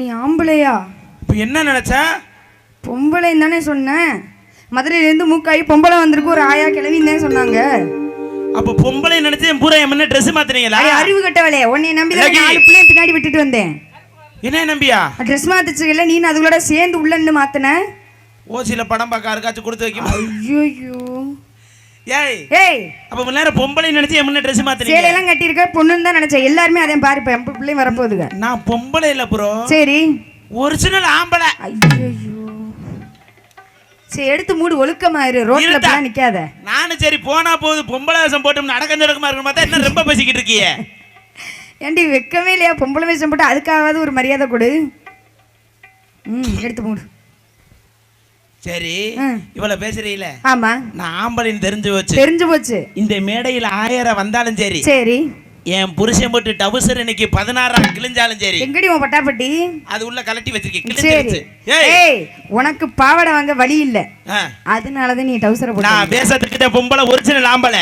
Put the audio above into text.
நீ ஆம்பளையா? இப்போ என்ன நினைச்ச? பொம்பளைன்னு தானே சொன்னேன் மதுரையிலேருந்து மூக்காயி பொம்பளை வந்திருக்கு ஒரு ஆயா கிளவின்னு தான் சொன்னாங்க. அப்போ பொம்பளை நினைச்சு என் பூரா என் முன்ன ட்ரெஸ் மாத்துறீங்களா அறிவு கட்டவளே உன்னை நம்பி தான். நாலு பிள்ளைய பின்னாடி விட்டுட்டு வந்தேன். என்ன நம்பியா? ட்ரெஸ் மாத்துச்சுல நீ அதுகளோட சேர்ந்து உள்ளன்னு மாத்தின. ஓசியில படம் பார்க்க யாருக்காச்சும் கொடுத்து வைக்கும்? ஐயோ ஏய் ஏய். அப்ப நேரம் பொம்பளை நினைச்சு என் முன்ன ட்ரெஸ் மாத்துறீங்க? சேலையெல்லாம் கட்டியிருக்க பொண்ணுன்னு தான் நினைச்சேன். எல்லாருமே அதே பாரு இப்போ என் பிள்ளையும் வரப்போகுதுங்க. நான் பொம்பளை இல்ல ப்ரோ சரி. ஒரிஜினல் ஆம்பளை. ஐயோ சரி எடுத்து மூடு ஒழுக்கமா இரு. ரோட்ல நிக்காத. நானும் சரி போனா போகுது பொம்பளை வேஷம் போட்டு நடக்க நடக்கமா இருக்கும் பார்த்தா என்ன ரொம்ப பேசிக்கிட்டு இருக்கியே? ஏண்டி வெக்கமே இல்லையா? பொம்பளை வேஷம் போட்டு அதுக்காவது ஒரு மரியாதை கொடு. ம் எடுத்து மூடு. சரி. இவ்வளவு பேசுறீல? ஆமா. நான் ஆம்பளைன்னு தெரிஞ்சு வச்சு தெரிஞ்சு போச்சு. இந்த மேடையில் ஆயிரம் வந்தாலும் சரி சரி. என் புருஷன் போட்டு டவுசர் இன்னைக்கு பதினாறாம் கிழிஞ்சாலும் சரி. எங்கடி உன் பட்டாப்பட்டி? அது உள்ள கலட்டி வச்சிருக்கேன் சரி. ஏய். உனக்கு பாவாடை வாங்க வழி இல்ல. அதனாலதான் நீ டவுசரை போட்ட நான் பேசுறதுக்கிட்ட பொம்பளை ஒரிஜினல் ஆம்பளை.